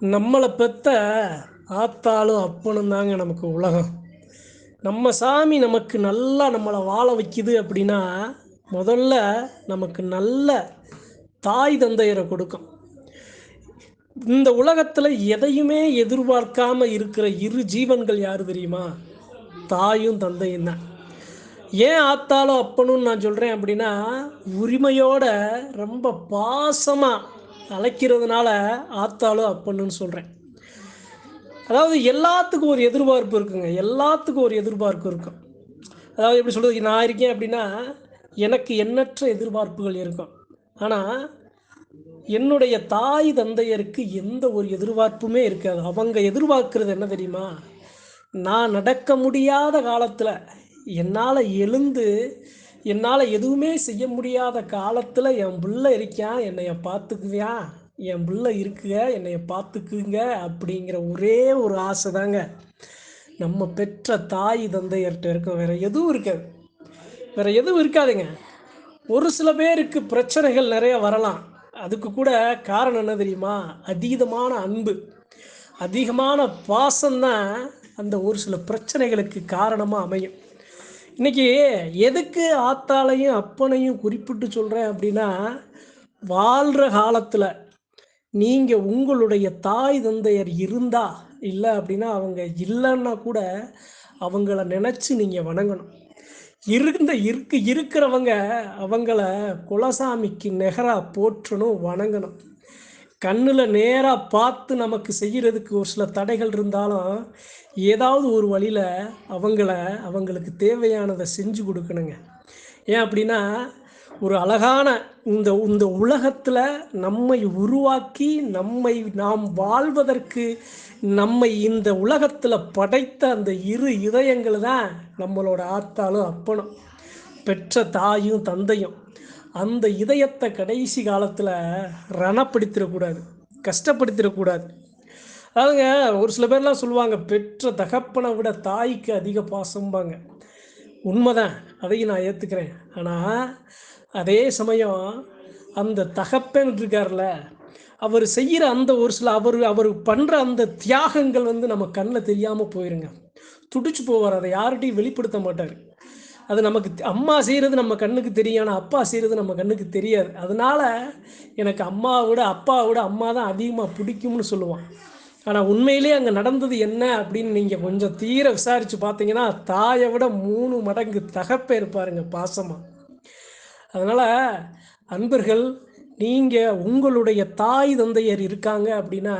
நம்மளை பெத்த ஆத்தாலும் அப்பனும் தாங்க நமக்கு உலகம். நம்ம சாமி நமக்கு நல்லா நம்மளை வாழ வைக்குது அப்படின்னா முதல்ல நமக்கு நல்ல தாய் தந்தையரை கொடுக்கும். இந்த உலகத்தில் எதையுமே எதிர்பார்க்காம இருக்கிற இரு ஜீவன்கள் யார் தெரியுமா? தாயும் தந்தையும் தான். ஏன் ஆத்தாலும் அப்பனும் நான் சொல்கிறேன் அப்படின்னா உரிமையோட ரொம்ப பாசமாக அழைக்கிறதுனால ஆத்தாலும் அப்பன்னு சொல்கிறேன் அதாவது எல்லாத்துக்கும் ஒரு எதிர்பார்ப்பு இருக்குங்க. எல்லாத்துக்கும் ஒரு எதிர்பார்ப்பு இருக்கும். அதாவது எப்படி சொல்கிறது நான் இருக்கேன் அப்படின்னா எனக்கு எண்ணற்ற எதிர்பார்ப்புகள் இருக்கும். ஆனால் என்னுடைய தாய் தந்தையருக்கு எந்த ஒரு எதிர்பார்ப்புமே இருக்காது. அவங்க எதிர்பார்க்கறது என்ன தெரியுமா? நான் நடக்க முடியாத காலத்தில் என்னால் எழுந்து என்னால் எதுவுமே செய்ய முடியாத காலத்தில் என் பிள்ளை இருக்கான் என்னைய பார்த்துக்குவியா என் பிள்ளை இருக்குங்க என்னைய பார்த்துக்குங்க அப்படிங்கிற ஒரே ஒரு ஆசை தாங்க நம்ம பெற்ற தாய் தந்தையர்கிட்ட இருக்கும் வேற எதுவும் இருக்காது. வேற எதுவும் இருக்காதுங்க. ஒரு சில பேருக்கு பிரச்சனைகள் நிறைய வரலாம். அதுக்கு கூட காரணம் என்ன தெரியுமா? அதீதமான அன்பு. அதிகமான பாசம்தான் அந்த ஒரு சில பிரச்சனைகளுக்கு காரணமாக அமையும். இன்னைக்கு எதுக்கு ஆத்தாளையும் அப்பனையும் குறிப்பிட்டு சொல்கிறேன் அப்படின்னா வாழ்கிற காலத்தில் நீங்கள் உங்களுடைய தாய் தந்தையர் இருந்தா இல்லை அப்படின்னா அவங்க இல்லைன்னா கூட அவங்கள நினச்சி நீங்கள் வணங்கணும். இருந்த இருக்கு இருக்கிறவங்க அவங்கள குலசாமிக்கு நெகராக போற்றணும் வணங்கணும். கண்ணில் நேராக பார்த்து நமக்கு செய்கிறதுக்கு ஒரு சில தடைகள் இருந்தாலும் ஏதாவது ஒரு வழியில் அவங்கள அவங்களுக்கு தேவையானதை செஞ்சு கொடுக்கணுங்க. ஏன் அப்படின்னா ஒரு அழகான இந்த இந்த உலகத்தில் நம்மை உருவாக்கி நம்மை நாம் வாழ்வதற்கு நம்மை இந்த உலகத்தில் படைத்த அந்த இரு இதயங்கள் தான் நம்மளோட ஆத்தாலும் அப்பனும். பெற்ற தாயும் தந்தையும். அந்த இதயத்தை கடைசி காலத்தில் ரணப்படுத்திடக்கூடாது கஷ்டப்படுத்திடக்கூடாது. அதாவதுங்க ஒரு சில பேர்லாம் சொல்லுவாங்க பெற்ற தகப்பனை விட தாய்க்கு அதிக பாசம்பாங்க. உண்மைதான் அதையும் நான் ஏற்றுக்கிறேன் ஆனால் அதே சமயம் அந்த தகப்பன் இருக்கார்ல அவர் செய்கிற அந்த ஒரு சில அவர் அவர் பண்ணுற அந்த தியாகங்கள் வந்து நம்ம கண்ணில் தெரியாமல் போயிருங்க. துடிச்சு போவார் அதை யார்கிட்டையும் வெளிப்படுத்த மாட்டார். அது நமக்கு அம்மா செய்கிறது நம்ம கண்ணுக்கு தெரியும் ஆனால் அப்பா செய்கிறது நம்ம கண்ணுக்கு தெரியாது. அதனால எனக்கு அம்மாவை விட அப்பாவை விட அம்மா தான் அதிகமாக பிடிக்கும்னு சொல்லுவான். ஆனால் உண்மையிலே அங்கே நடந்தது என்ன அப்படின்னு நீங்கள் கொஞ்சம் தீர விசாரித்து பார்த்தீங்கன்னா தாயை விட மூணு மடங்கு தகப்பே இருப்பாருங்க பாசமாக அதனால் அன்பர்கள் நீங்கள் உங்களுடைய தாய் தந்தையர் இருக்காங்க அப்படின்னா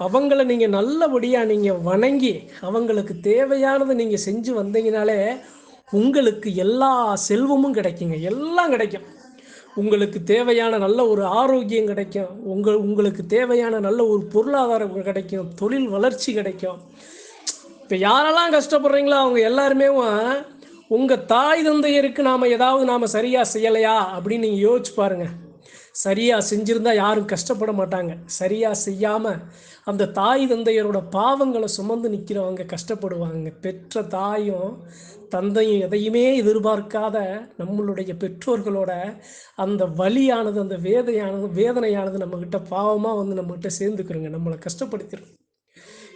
அவங்கள நீங்கள் நல்லபடியாக நீங்கள் வணங்கி அவங்களுக்கு தேவையானதை நீங்கள் செஞ்சு வந்தீங்கனாலே உங்களுக்கு எல்லா செல்வமும் கிடைக்குங்க. எல்லாம் கிடைக்கும். உங்களுக்கு தேவையான நல்ல ஒரு ஆரோக்கியம் கிடைக்கும். உங்கள் உங்களுக்கு தேவையான நல்ல ஒரு பொருளாதாரம் கிடைக்கும். தொழில் வளர்ச்சி கிடைக்கும். இப்போ யாரெல்லாம் கஷ்டப்படுறீங்களோ அவங்க எல்லாருமே உங்கள் தாய் தந்தையருக்கு நாம் ஏதாவது நாம் சரியாக செய்யலையா அப்படின்னு நீங்கள் யோசிச்சு பாருங்கள் சரியாக செஞ்சுருந்தா யாரும் கஷ்டப்பட மாட்டாங்க. சரியாக செய்யாமல் அந்த தாய் தந்தையரோட பாவங்களை சுமந்து நிற்கிறவங்க கஷ்டப்படுவாங்க. பெற்ற தாயும் தந்தையும் எதையுமே எதிர்பார்க்காத நம்மளுடைய பெற்றோர்களோட அந்த வலியானது அந்த வேதையானது வேதனையானது நம்மக்கிட்ட பாவமாக வந்து நம்மக்கிட்ட சேர்ந்துக்கிறோங்க. நம்மளை கஷ்டப்படுத்திடும்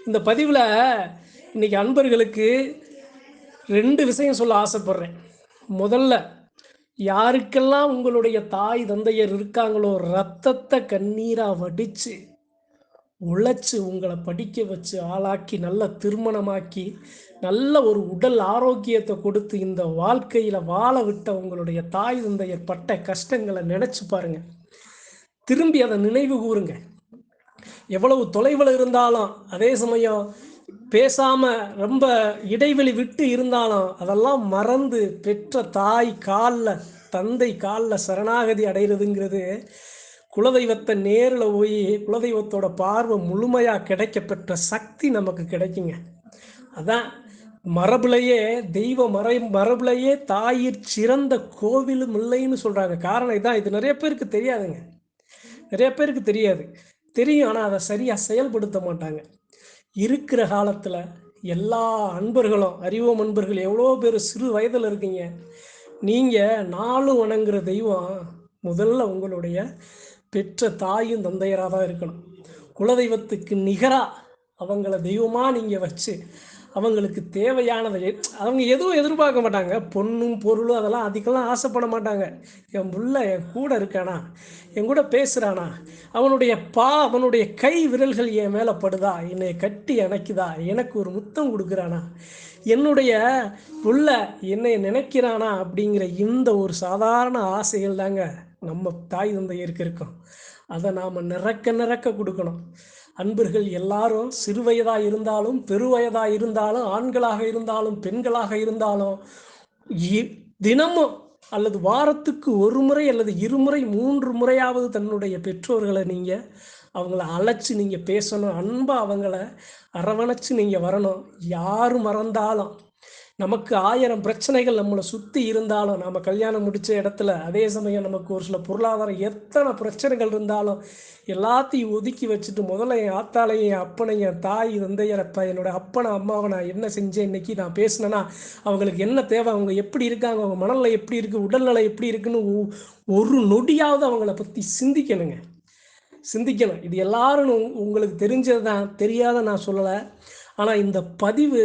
இந்த பதிவில் இன்றைக்கி அன்பர்களுக்கு ரெண்டு விஷயம் சொல்ல ஆசைப்பட்றேன். முதல்ல யாருக்கெல்லாம் உங்களுடைய தாய் தந்தையர் இருக்காங்களோ ரத்தத்தை கண்ணீராக வடித்து உழைச்சி உங்களை படிக்க வச்சு ஆளாக்கி நல்ல திருமணமாக்கி நல்ல ஒரு உடல் ஆரோக்கியத்தை கொடுத்து இந்த வாழ்க்கையில் வாழ விட்ட உங்களுடைய தாய் தந்தையர் பட்ட கஷ்டங்களை நினச்சி பாருங்க. திரும்பி அதை நினைவு கூறுங்க. எவ்வளவு தொலைவில் இருந்தாலும் அதே சமயம் பேசாம ரொம்ப இடைவெளி விட்டு இருந்தாலும் அதெல்லாம் மறந்து பெற்ற தாய் காலில் தந்தை காலில் சரணாகதி அடைகிறதுங்கிறது குலதெய்வத்தை நேரில் போய் குலதெய்வத்தோட பார்வை முழுமையாக கிடைக்க பெற்ற சக்தி நமக்கு கிடைக்குங்க. அதான் மரபுலையே தெய்வ மறை மரபுலையே தாயிற் சிறந்த கோவிலும் இல்லைன்னு சொல்கிறாங்க காரணம் இதான். இது நிறைய பேருக்கு தெரியாதுங்க. நிறைய பேருக்கு தெரியாது. தெரியும் ஆனால் அதை சரியாக செயல்படுத்த மாட்டாங்க. இருக்கிற காலத்தில் எல்லா அன்பர்களும் அறிவோம் அன்பர்கள் எவ்வளோ பேர் சிறு வயதில் இருக்கீங்க. நீங்கள் நாளும் வணங்குற தெய்வம் முதல்ல உங்களுடைய பெற்ற தாயும் தந்தையராக தான் இருக்கணும். குலதெய்வத்துக்கு நிகராக அவங்கள தெய்வமாக நீங்கள் வச்சு அவங்களுக்கு தேவையானதை அவங்க எதுவும் எதிர்பார்க்க மாட்டாங்க. பொண்ணும் பொருளும் அதெல்லாம் அதுக்கெல்லாம் ஆசைப்பட மாட்டாங்க. என் புள்ள என் கூட இருக்கானா? என் கூட பேசுகிறானா அவனுடைய பா அவனுடைய கை விரல்கள் என் மேலே படுதா? என்னை கட்டி அணைக்குதா? எனக்கு ஒரு முத்தம் கொடுக்குறானா? என்னுடைய புள்ள என்னை நினைக்கிறானா? அப்படிங்கிற இந்த ஒரு சாதாரண ஆசைகள் தாங்க நம்ம தாய் தந்தையருக்கு இருக்கும். அதை நாம் நிறக்க நிறக்க கொடுக்கணும். அன்பர்கள் எல்லாரும் சிறுவயதாக இருந்தாலும் பெருவயதாக இருந்தாலும் ஆண்களாக இருந்தாலும் பெண்களாக இருந்தாலும் இ- தினமும் அல்லது வாரத்துக்கு ஒரு முறை அல்லது இருமுறை மூன்று முறையாவது தன்னுடைய பெற்றோர்களை நீங்கள் அவங்கள அழைச்சி நீங்கள் பேசணும். அன்பாக அவங்கள அரவணைச்சு நீங்கள் வரணும். யார் மறந்தாலும் நமக்கு ஆயிரம் பிரச்சனைகள் நம்மளை சுற்றி இருந்தாலும் நம்ம கல்யாணம் முடித்த இடத்துல அதே சமயம் நமக்கு ஒரு சில பொருளாதாரம் எத்தனை பிரச்சனைகள் இருந்தாலும் எல்லாத்தையும் ஒதுக்கி வச்சுட்டு முதல்ல என் ஆத்தாலையும் என் அப்பனை என் தாய் தந்தையரப்ப என்னோட அப்பனை அம்மாவை நான் என்ன செஞ்சேன் இன்னைக்கு நான் பேசினேன்னா அவங்களுக்கு என்ன தேவை அவங்க எப்படி இருக்காங்க அவங்க மனநிலை எப்படி இருக்குது உடல்நிலை எப்படி இருக்குன்னு ஒ- ஒரு நொடியாவது அவங்கள பற்றி சிந்திக்கணுங்க. சிந்திக்கணும். இது எல்லாரும் உங்களுக்கு தெரிஞ்சது தான் தெரியாத நான் சொல்லலை. ஆனால் இந்த பதிவு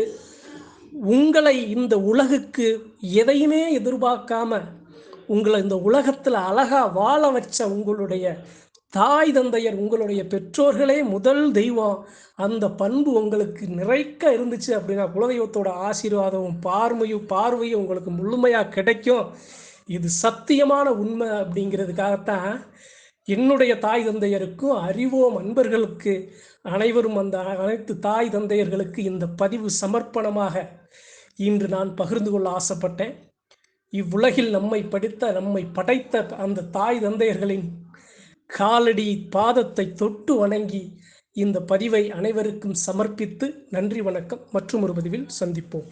உங்களை இந்த உலகுக்கு எதையுமே எதிர்பார்க்காம உங்களை இந்த உலகத்தில் அழகா வாழ வச்ச உங்களுடைய தாய் தந்தையர் உங்களுடைய பெற்றோர்களே முதல் தெய்வம். அந்த பண்பு உங்களுக்கு நிறைக்க இருந்துச்சு அப்படின்னா குலதெய்வத்தோட ஆசீர்வாதமும் பார்வையும் பார்வையும் உங்களுக்கு முழுமையாக கிடைக்கும். இது சத்தியமான உண்மை அப்படிங்கிறதுக்காகத்தான் என்னுடைய தாய் தந்தையருக்கும் அறிவோம் அன்பர்களுக்கு அனைவரும் அந்த அனைத்து தாய் தந்தையர்களுக்கு இந்த பதிவு சமர்ப்பணமாக இன்று நான் பகிர்ந்து கொள்ள ஆசைப்பட்டேன். இவ்வுலகில் நம்மை படித்த நம்மை படைத்த அந்த தாய் தந்தையர்களின் காலடி பாதத்தை தொட்டு வணங்கி இந்த பதிவை அனைவருக்கும் சமர்ப்பித்து நன்றி வணக்கம். மற்றும் ஒரு பதிவில் சந்திப்போம்.